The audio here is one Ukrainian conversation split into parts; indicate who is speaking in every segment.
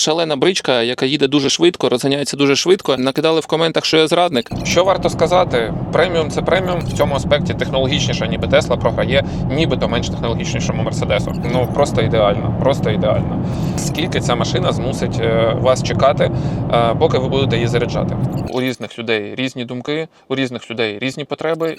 Speaker 1: шалена бричка, яка їде дуже швидко, розганяється дуже швидко. Накидали в коментах, що я зрадник.
Speaker 2: Що варто сказати? Преміум це преміум в цьому аспекті технологічніша, ніби Тесла програє, нібито менш технологічнішому Мерседесу. Ну просто ідеально, просто ідеально. Скільки ця машина змусить е, вас чекати, е, поки ви будете її заряджати? У різних людей різні думки, у різних людей різні потреби.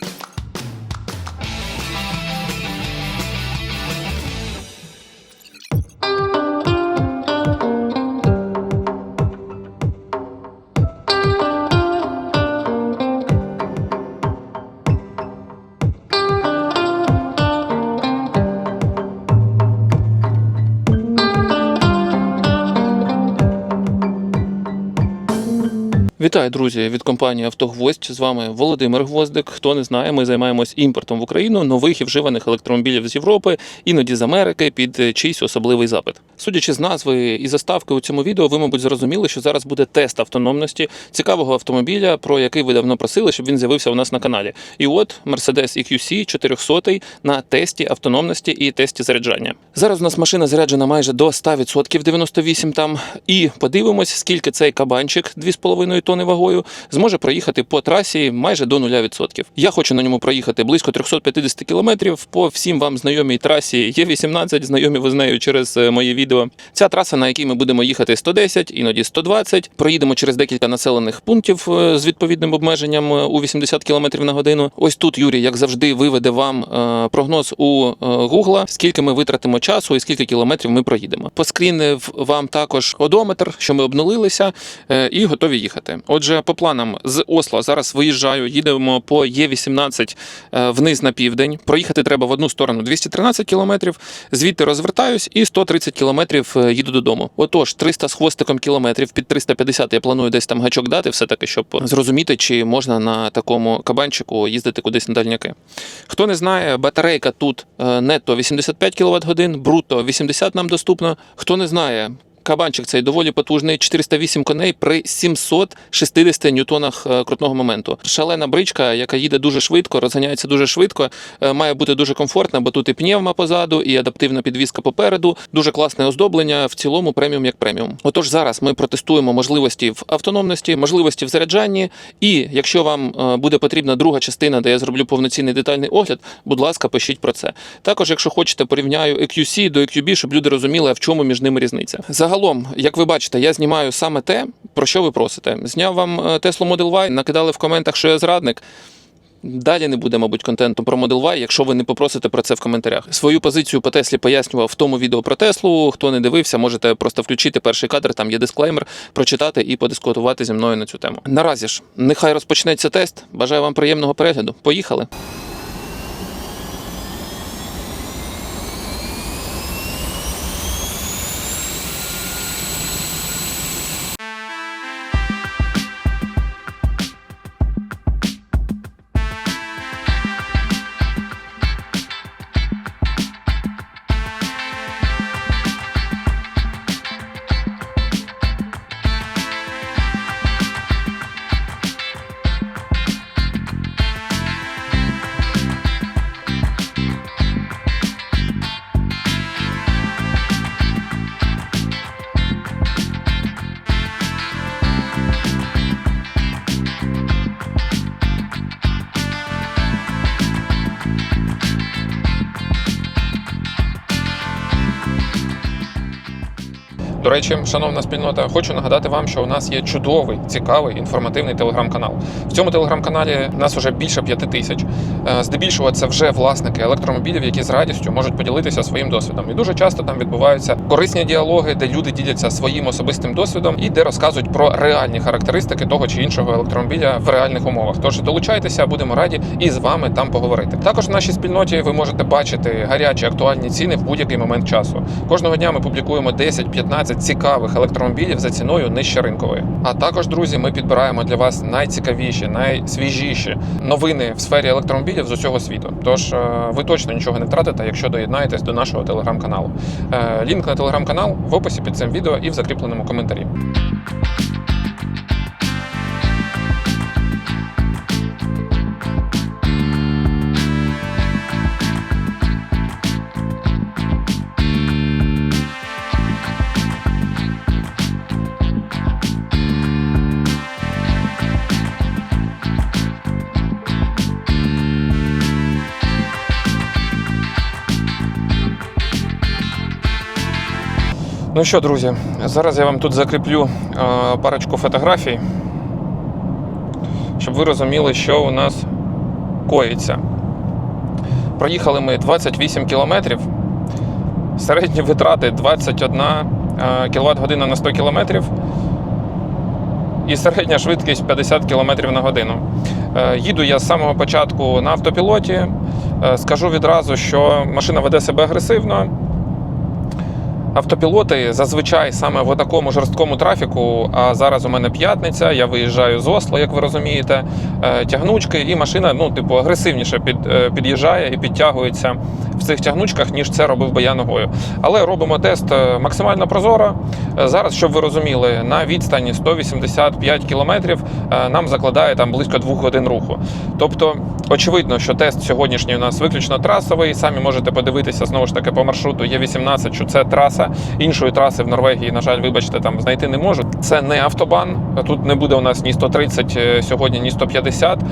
Speaker 1: Вітаю, друзі, від компанії Автогвоздь. З вами Володимир Гвоздик. Хто не знає, ми займаємось імпортом в Україну нових і вживаних електромобілів з Європи, іноді з Америки під чийсь особливий запит. Судячи з назви і заставки у цьому відео, ви, мабуть, зрозуміли, що зараз буде тест автономності цікавого автомобіля, про який ви давно просили, щоб він з'явився у нас на каналі. І от Mercedes EQC 400 на тесті автономності і тесті заряджання. Зараз у нас машина заряджена майже до 100%, 98 там. І подивимось, скільки цей кабанчик 2,5 тонни вагою зможе проїхати по трасі майже до 0%. Я хочу на ньому проїхати близько 350 кілометрів по всім вам знайомій трасі. Є 18, знайомі ви з нею через е, мої відео. Ця траса, на якій ми будемо їхати 110, іноді 120. Проїдемо через декілька населених пунктів е, з відповідним обмеженням е, у 80 км на годину. Ось тут Юрій, як завжди, виведе вам прогноз у Гугла, скільки ми витратимо часу і скільки кілометрів ми проїдемо. Поскрінив вам також одометр, що ми обнулилися, і готові їхати. Отже, по планам з Осло зараз виїжджаю, їдемо по Є18 е, вниз на південь. Проїхати треба в одну сторону 213 кілометрів. Звідти розвертаюсь і 130 кілометрів е, їду додому. Отож, 300 з хвостиком кілометрів під 350 я планую десь там гачок дати, все таки, щоб зрозуміти, чи можна на такому кабанчику їздити кудись на дальняки. Хто не знає, батарейка тут нетто 85 кВт годин, бруто 80 нам доступно. Хто не знає. Кабанчик цей доволі потужний, 408 коней при 760 ньютонах е, крутного моменту. Шалена бричка, яка їде дуже швидко, розганяється дуже швидко, е, має бути дуже комфортна, бо тут і пневма позаду, і адаптивна підвізка попереду. Дуже класне оздоблення. В цілому преміум як преміум. Отож, зараз ми протестуємо можливості в автономності, можливості в заряджанні. І якщо вам е, буде потрібна друга частина, де я зроблю повноцінний детальний огляд, будь ласка, пишіть про це. Також, якщо хочете, порівняю EQC до EQB, щоб люди розуміли, в чому між ними різниця. Загалом, як ви бачите, я знімаю саме те, про що ви просите. Зняв вам е, Tesla Model Y, накидали в коментах, що я зрадник. Далі не буде, мабуть, контенту про Model Y, якщо ви не попросите про це в коментарях. Свою позицію по Теслі пояснював в тому відео про Теслу. Хто не дивився, можете просто включити перший кадр, там є дисклеймер, прочитати і подискутувати зі мною на цю тему. Наразі ж, нехай розпочнеться тест. Бажаю вам приємного перегляду. Поїхали!
Speaker 2: До речі, шановна спільнота, хочу нагадати вам, що у нас є чудовий, цікавий інформативний телеграм-канал. В цьому телеграм-каналі нас вже більше п'яти тисяч. Е, Здебільшого це вже власники електромобілів, які з радістю можуть поділитися своїм досвідом. І дуже часто там відбуваються корисні діалоги, де люди діляться своїм особистим досвідом і де розказують про реальні характеристики того чи іншого електромобіля в реальних умовах. Тож долучайтеся, будемо раді і з вами там поговорити. Також в нашій спільноті ви можете бачити гарячі актуальні ціни в будь-який момент часу. Кожного дня ми публікуємо 10-15 цікавих електромобілів за ціною нижче ринкової. А також, друзі, ми підбираємо для вас найцікавіші, найсвіжіші новини в сфері електромобілів з усього світу. Тож е, ви точно нічого не втратите, якщо доєднаєтесь до нашого телеграм-каналу. Е, Лінк на телеграм-канал в описі під цим відео і в закріпленому коментарі.
Speaker 1: Ну що, друзі, зараз я вам тут закріплю е, парочку фотографій, щоб ви розуміли, що у нас коїться. Проїхали ми 28 кілометрів. Середні витрати 21 кВт година на 100 кілометрів. І середня швидкість 50 км на годину. Е, Їду я з самого початку на автопілоті. Е, Скажу відразу, що машина веде себе агресивно. Автопілоти зазвичай саме в такому жорсткому трафіку. А зараз у мене п'ятниця, я виїжджаю з Осло, як ви розумієте, е, тягнучки, і машина, ну, типу, агресивніше під, е, під'їжджає і підтягується в цих тягнучках, ніж це робив би я ногою. Але робимо тест е, максимально прозоро. Зараз, щоб ви розуміли, на відстані 185 кілометрів нам закладає там близько двох годин руху. Тобто, очевидно, що тест сьогоднішній у нас виключно трасовий. Самі можете подивитися знову ж таки по маршруту Є18, що це траса. Іншої траси в Норвегії, на жаль, вибачте, там знайти не можу. Це не автобан. Тут не буде у нас ні 130 сьогодні, ні 150, е,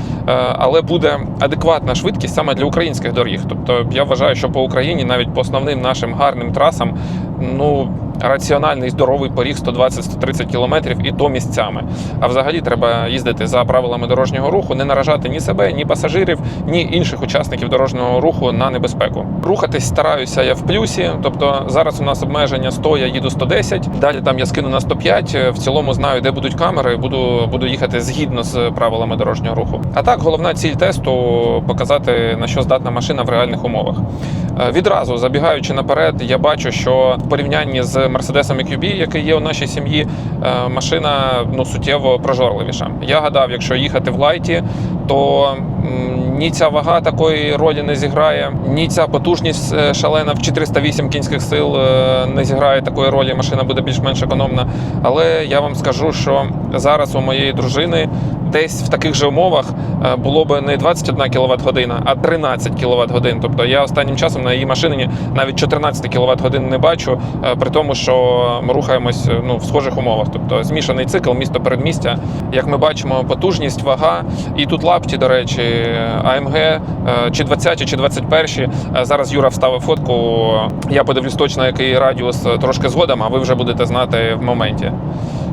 Speaker 1: але буде адекватна швидкість саме для українських доріг. Тобто я вважаю, що по Україні навіть по основним нашим гарним трасам, ну. Раціональний здоровий поріг 120-130 кілометрів і то місцями. А взагалі треба їздити за правилами дорожнього руху, не наражати ні себе, ні пасажирів, ні інших учасників дорожнього руху на небезпеку. Рухатись стараюся я в плюсі. Тобто зараз у нас обмеження 100, я їду 110, Далі там я скину на 105. В цілому знаю, де будуть камери. Буду буду їхати згідно з правилами дорожнього руху. А так, головна ціль тесту показати на що здатна машина в реальних умовах. Е, Відразу забігаючи наперед, я бачу, що в порівнянні з Мерседесом EQB, який є у нашій сім'ї, е, машина ну суттєво прожорливіша. Я гадав, якщо їхати в лайті, то ні ця вага такої ролі не зіграє, ні ця потужність е, шалена в 408 кінських сил е, не зіграє такої ролі. Машина буде більш-менш економна. Але я вам скажу, що зараз у моєї дружини десь в таких же умовах е, було б не 21 кВт година, а 13 кВт годин. Тобто я останнім часом на її машині навіть 14 кВт годин не бачу, при тому, що ми рухаємось ну, в схожих умовах. Тобто змішаний цикл, місто передмістя. Як ми бачимо, потужність, вага. І тут лапті, до речі, АМГ е, чи 20, чи 21. Е, Зараз Юра вставив фотку. Я подивлюсь точно, який радіус е, трошки згодом, а ви вже будете знати в моменті.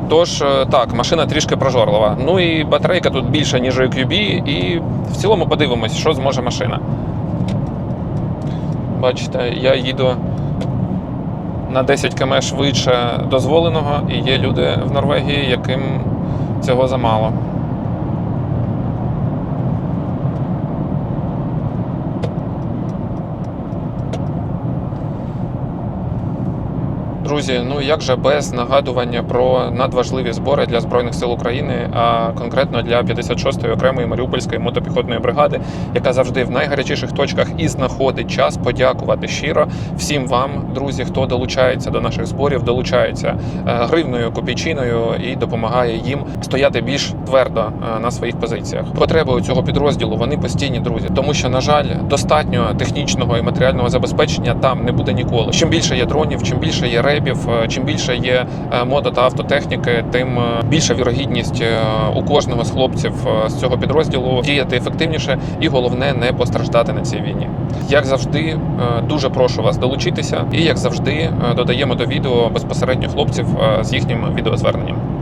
Speaker 1: Тож так, машина трішки прожорлива. Ну і батарейка тут більша, ніж у QB, і в цілому подивимось, що зможе машина. Бачите, я їду на 10 км швидше дозволеного, і є люди в Норвегії, яким цього замало. Друзі, ну як же без нагадування про надважливі збори для збройних сил України, а конкретно для 56-ї окремої маріупольської мотопіхотної бригади, яка завжди в найгарячіших точках і знаходить час подякувати щиро всім вам, друзі, хто долучається до наших зборів, долучається е, гривною копійчиною і допомагає їм стояти більш твердо е, на своїх позиціях. Потреби у цього підрозділу вони постійні, друзі, тому що на жаль, достатньо технічного і матеріального забезпечення там не буде ніколи. Чим більше є дронів, чим більше є ребів, е, чим більше є е, мото та автотехніки, тим е, більша вірогідність у кожного з хлопців з цього підрозділу діяти ефективніше і головне не постраждати на цій війні. Як завжди, дуже прошу вас долучитися, і як завжди, додаємо до відео безпосередньо хлопців з їхнім відеозверненням.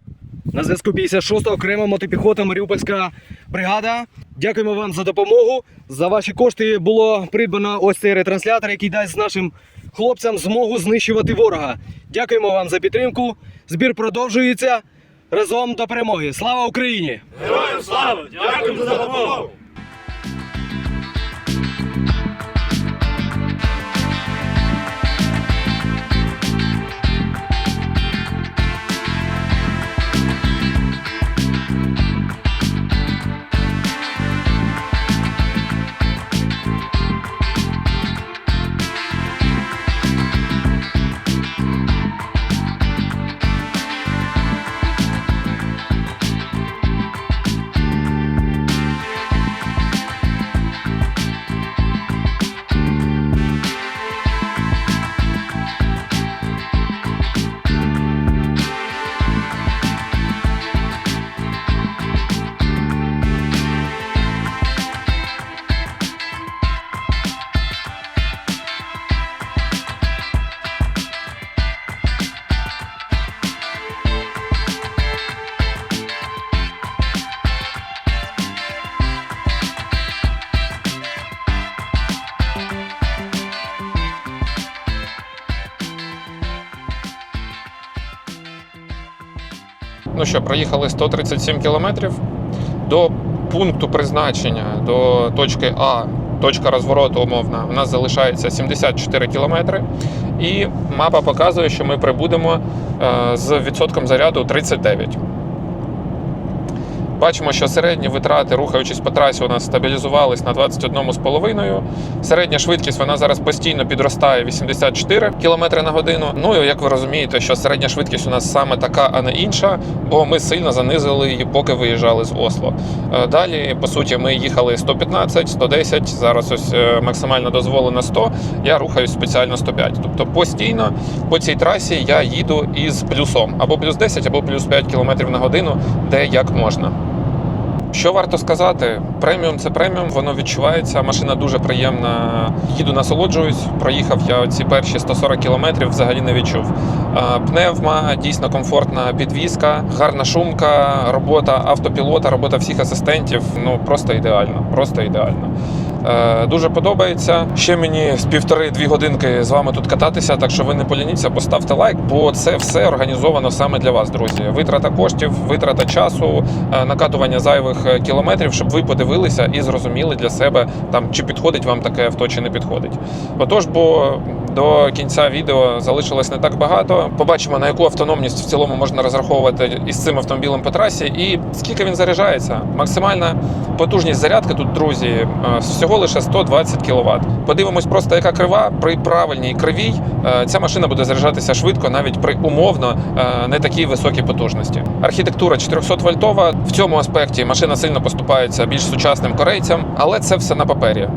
Speaker 3: На зв'язку 56 окрема мотопіхота Маріупольська бригада. Дякуємо вам за допомогу. За ваші кошти було придбано ось цей ретранслятор, який дасть з нашим хлопцям змогу знищувати ворога. Дякуємо вам за підтримку. Збір продовжується разом до перемоги. Слава Україні!
Speaker 4: Героям слава! Дякуємо за допомогу!
Speaker 1: Ну що, проїхали 137 кілометрів до пункту призначення, до точки А, точка розвороту умовна, у нас залишається 74 кілометри. І мапа показує, що ми прибудемо е, з відсотком заряду 39. Бачимо, що середні витрати, рухаючись по трасі, у нас стабілізувались на 21,5. Середня швидкість вона зараз постійно підростає 84 км на годину. Ну і як ви розумієте, що середня швидкість у нас саме така, а не інша, бо ми сильно занизили її, поки виїжджали з Осло. Е, Далі, по суті, ми їхали 115, 110, зараз ось е, максимально дозволено 100. Я рухаюсь спеціально 105. Тобто постійно по цій трасі я їду із плюсом або плюс 10, або плюс 5 км на годину, де як можна. Що варто сказати? Преміум це преміум, воно відчувається. Машина дуже приємна. Їду, насолоджуюсь. Проїхав я ці перші 140 кілометрів, взагалі не відчув. Пневма, дійсно комфортна підвізка, гарна шумка, робота автопілота, робота всіх асистентів. Ну просто ідеально. Просто ідеально. Е, Дуже подобається. Ще мені з півтори-дві годинки з вами тут кататися, так що ви не полініться, поставте лайк, бо це все організовано саме для вас, друзі. Витрата коштів, витрата часу, е, накатування зайвих е, кілометрів, щоб ви подивилися і зрозуміли для себе, там чи підходить вам таке авто, чи не підходить. Отож, бо до кінця відео залишилось не так багато. Побачимо, на яку автономність в цілому можна розраховувати із цим автомобілем по трасі, і скільки він заряджається. Максимальна потужність зарядки тут, друзі, е, всього лише 120 кВт. Подивимось просто, яка крива. При правильній кривій ця машина буде заряджатися швидко, навіть при умовно е, не такій високій потужності. Архітектура 400 вольтова. В цьому аспекті машина сильно поступається більш сучасним корейцям, але це все на папері. Е,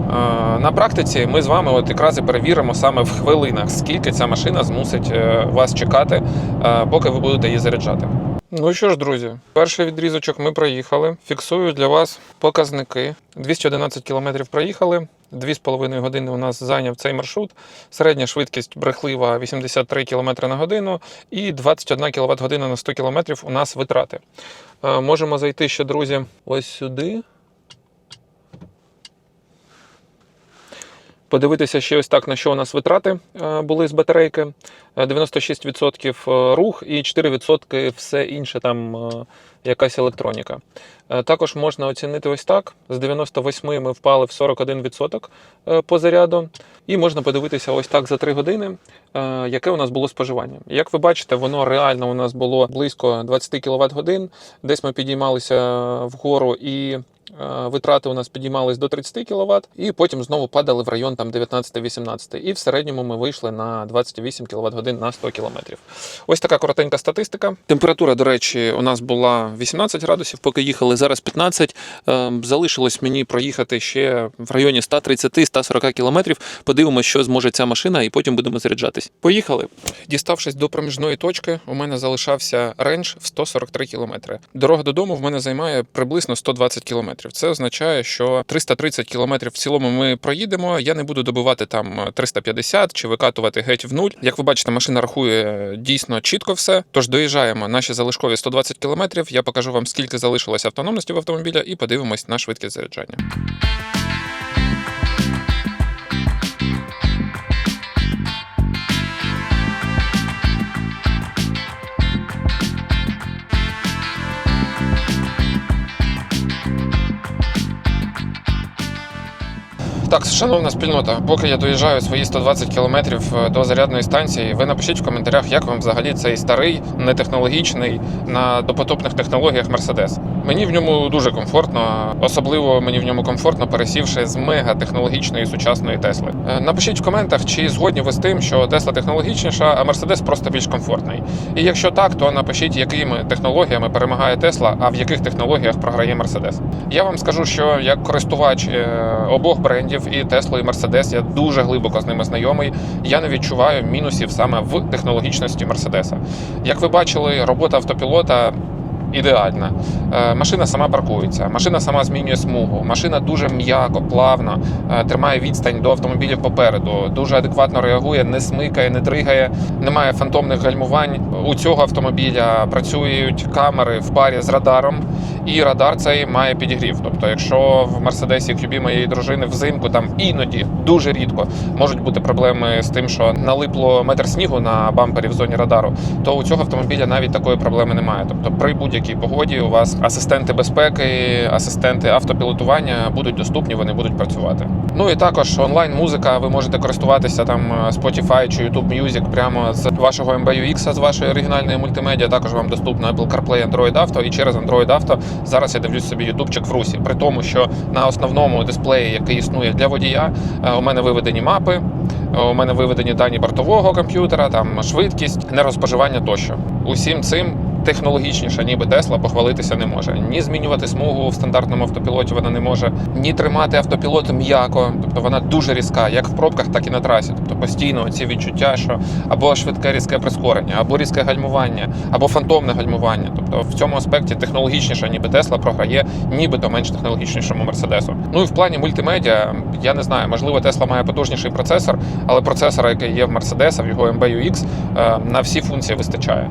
Speaker 1: На практиці ми з вами от якраз і перевіримо саме в хвилинах, скільки ця машина змусить е, вас чекати, е, поки ви будете її заряджати. Ну що ж, друзі, перший відрізочок ми проїхали. Фіксую для вас показники. 211 кілометрів проїхали. 2,5 години у нас зайняв цей маршрут. Середня швидкість брехлива 83 км на годину і 21 кВт година на 100 км у нас витрати. Е, Можемо зайти ще, друзі, ось сюди. Подивитися ще ось так, на що у нас витрати е, були з батарейки. Е, 96% рух і 4% все інше, там е, якась електроніка. Е, Також можна оцінити ось так: з 98 ми впали в 41% е, по заряду. І можна подивитися ось так за 3 години, е, яке у нас було споживання. Як ви бачите, воно реально у нас було близько 20 кВт годин. Десь ми підіймалися вгору і е, витрати у нас підіймались до 30 кВт, і потім знову падали в район там 19-18. І в середньому ми вийшли на 28 кВт годин на 100 км. Ось така коротенька статистика. Температура, до речі, у нас була 18 градусів, поки їхали. Зараз 15. Ем, Залишилось мені проїхати ще в районі 130-140 км. Подивимося, що зможе ця машина, і потім будемо заряджатись. Поїхали. Діставшись до проміжної точки, у мене залишався рендж в 143 км. Дорога додому в мене займає приблизно 120 км. Це означає, що 330 кілометрів в цілому ми проїдемо. Я не буду добивати там 350 чи викатувати геть в нуль. Як ви бачите, машина рахує дійсно чітко все. Тож доїжджаємо наші залишкові 120 кілометрів. Я покажу вам, скільки залишилось автономності в автомобіля, і подивимось на швидкість заряджання. Так, шановна спільнота, поки я доїжджаю свої 120 кілометрів е, до зарядної станції, ви напишіть в коментарях, як вам взагалі цей старий, нетехнологічний на допотопних технологіях Мерседес. Мені в ньому дуже комфортно, особливо мені в ньому комфортно, пересівши з мега технологічної сучасної Тесли. Е, Напишіть в коментах, чи згодні ви з тим, що Тесла технологічніша, а Мерседес просто більш комфортний. І якщо так, то напишіть, якими технологіями перемагає Тесла, а в яких технологіях програє Мерседес. Я вам скажу, що як користувач е, обох брендів і Tesla, і Mercedes, я дуже глибоко з ними знайомий. Я не відчуваю мінусів саме в технологічності Мерседеса. Як ви бачили, робота автопілота ідеальна. Е, Машина сама паркується, машина сама змінює смугу, машина дуже м'яко, плавно е, тримає відстань до автомобілів попереду, дуже адекватно реагує, не смикає, не тригає, немає фантомних гальмувань. У цього автомобіля працюють камери в парі з радаром, і радар цей має підігрів. Тобто, якщо в Мерседесі QB моєї дружини взимку там іноді дуже рідко можуть бути проблеми з тим, що налипло метр снігу на бампері в зоні радару, то у цього автомобіля навіть такої проблеми немає. Тобто, при будь-якій погоді у вас асистенти безпеки, асистенти автопілотування будуть доступні, вони будуть працювати. Ну і також онлайн-музика. Ви можете користуватися там е, Spotify чи YouTube Music прямо з вашого MBUX, з вашої оригінальної мультимедіа. Також вам доступно Apple CarPlay, Android Auto і через Android Auto зараз я дивлюсь собі ютубчик в русі. При тому, що на основному дисплеї, який існує для водія, е, у мене виведені мапи. е, У мене виведені дані бортового комп'ютера, там швидкість, нерозпоживання тощо. Усім цим технологічніше, ніби Тесла похвалитися не може. Ні змінювати смугу в стандартному автопілоті вона не може, ні тримати автопілот м'яко, тобто вона дуже різка, як в пробках, так і на трасі. Тобто постійно ці відчуття, що або швидке різке прискорення, або різке гальмування, або фантомне гальмування. Тобто в цьому аспекті технологічніше, ніби Тесла програє, нібито менш технологічнішому Мерседесу. Ну і в плані мультимедіа, я не знаю, можливо, Тесла має потужніший процесор, але процесора, який є в Мерседеса, в його MBUX, е, на всі функції вистачає.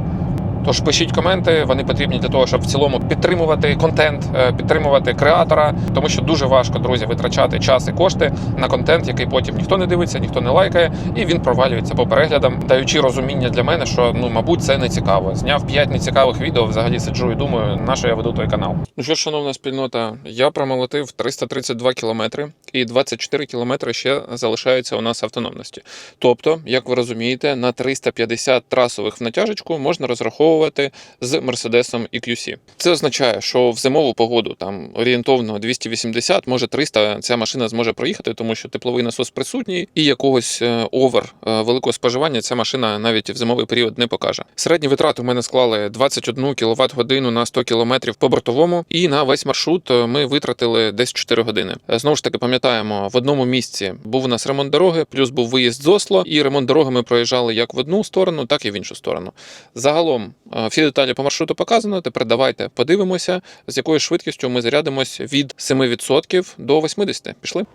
Speaker 1: Тож пишіть коменти, вони потрібні для того, щоб в цілому підтримувати контент, е, підтримувати креатора, тому що дуже важко, друзі, витрачати час і кошти на контент, який потім ніхто не дивиться, ніхто не лайкає, і він провалюється по переглядам, даючи розуміння для мене, що ну, мабуть, це не цікаво. Зняв 5 нецікавих відео, взагалі сиджу і думаю, на що я веду той канал. Ну що, шановна спільнота, я промолотив 332 кілометри, і 24 кілометри ще залишаються у нас автономності. Тобто, як ви розумієте, на 350 трасових в натяжечку можна розраховувати з Мерседесом EQC. Це означає, що в зимову погоду там орієнтовно 280, може 300 ця машина зможе проїхати, тому що тепловий насос присутній, і якогось е, овер е, великого споживання ця машина навіть в зимовий період не покаже. Середні витрати у мене склали 21 кВт годину на 100 км по бортовому, і на весь маршрут е, ми витратили десь 4 години. Знову ж таки, пам'ятаємо, в одному місці був у нас ремонт дороги, плюс був виїзд з Осло, і ремонт дороги ми проїжджали як в одну сторону, так і в іншу сторону. Загалом всі деталі по маршруту показано. Тепер давайте подивимося, з якою швидкістю ми зарядимось від 7% до 80%. Пішли.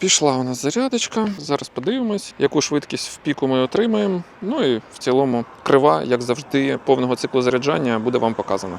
Speaker 1: Пішла у нас зарядочка. Зараз подивимось, яку швидкість в піку ми отримаємо. Ну і в цілому крива, як завжди, повного циклу заряджання буде вам показана.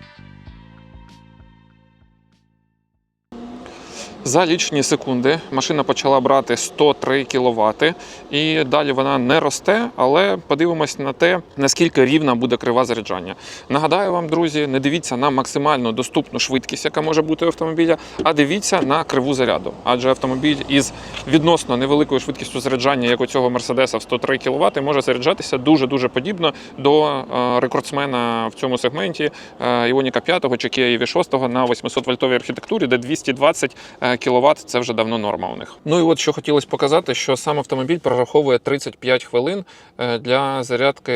Speaker 1: За лічені секунди машина почала брати 103 кВт, і далі вона не росте, але подивимось на те, наскільки рівна буде крива заряджання. Нагадаю вам, друзі, не дивіться на максимально доступну швидкість, яка може бути у автомобіля, а дивіться на криву заряду. Адже автомобіль із відносно невеликою швидкістю заряджання, як у цього Мерседеса в 103 кВт, може заряджатися дуже дуже подібно до е, рекордсмена в цьому сегменті е, Іоніка 5 чи Kia EV6 на 800 вольтовій архітектурі, де 220 кВт це вже давно норма у них. Ну і от що хотілося показати, що сам автомобіль прораховує 35 хвилин е, для зарядки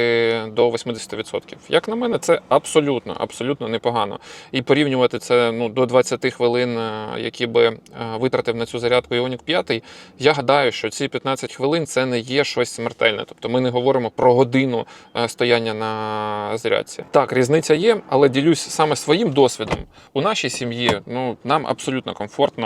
Speaker 1: до 80%. Як на мене, це абсолютно, абсолютно непогано. І порівнювати це ну, до 20 хвилин, е, які би е, витратив на цю зарядку Ioniq 5, я гадаю, що ці 15 хвилин це не є щось смертельне. Тобто ми не говоримо про годину стояння на зарядці. Так, різниця є, але ділюсь саме своїм досвідом. У нашій сім'ї ну, нам абсолютно комфортно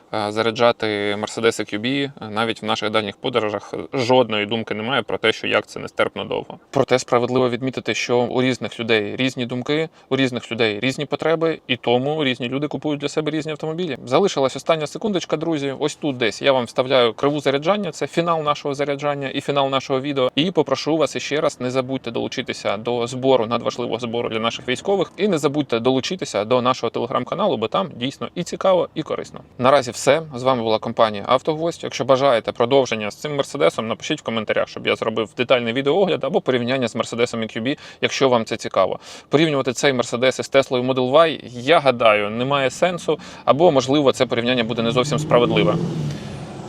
Speaker 1: заряджати Mercedes QB навіть в наших дальніх подорожах жодної думки немає про те, що як це нестерпно довго. Проте справедливо відмітити, що у різних людей різні думки, у різних людей різні потреби, і тому різні люди купують для себе різні автомобілі. Залишилась остання секундочка, друзі. Ось тут десь я вам вставляю криву заряджання. Це фінал нашого заряджання і фінал нашого відео. І попрошу вас іще раз не забудьте долучитися до збору надважливого збору для наших військових. І не забудьте долучитися до нашого телеграм-каналу, бо там дійсно і цікаво, і корисно. Наразі все. З вами була компанія Автогвоздь. Якщо бажаєте продовження з цим мерседесом, напишіть в коментарях, щоб я зробив детальний відеоогляд або порівняння з мерседесом EQB, якщо вам це цікаво. Порівнювати цей мерседес із Теслою Model Y, я гадаю, немає сенсу, або можливо це порівняння буде не зовсім справедливе.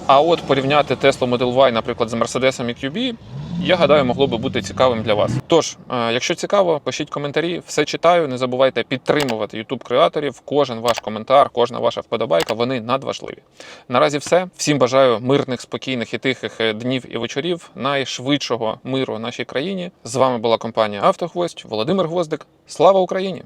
Speaker 1: А от порівняти Tesla Model Y, наприклад, з Mercedes EQB, я гадаю, могло би бути цікавим для вас. Тож, е, якщо цікаво, пишіть коментарі, все читаю. Не забувайте підтримувати YouTube креаторів. Кожен ваш коментар, кожна ваша вподобайка, вони надважливі. Наразі все. Всім бажаю мирних, спокійних і тихих е, днів і вечорів, найшвидшого миру в нашій країні. З вами була компанія Автогвоздь, Володимир Гвоздик. Слава Україні!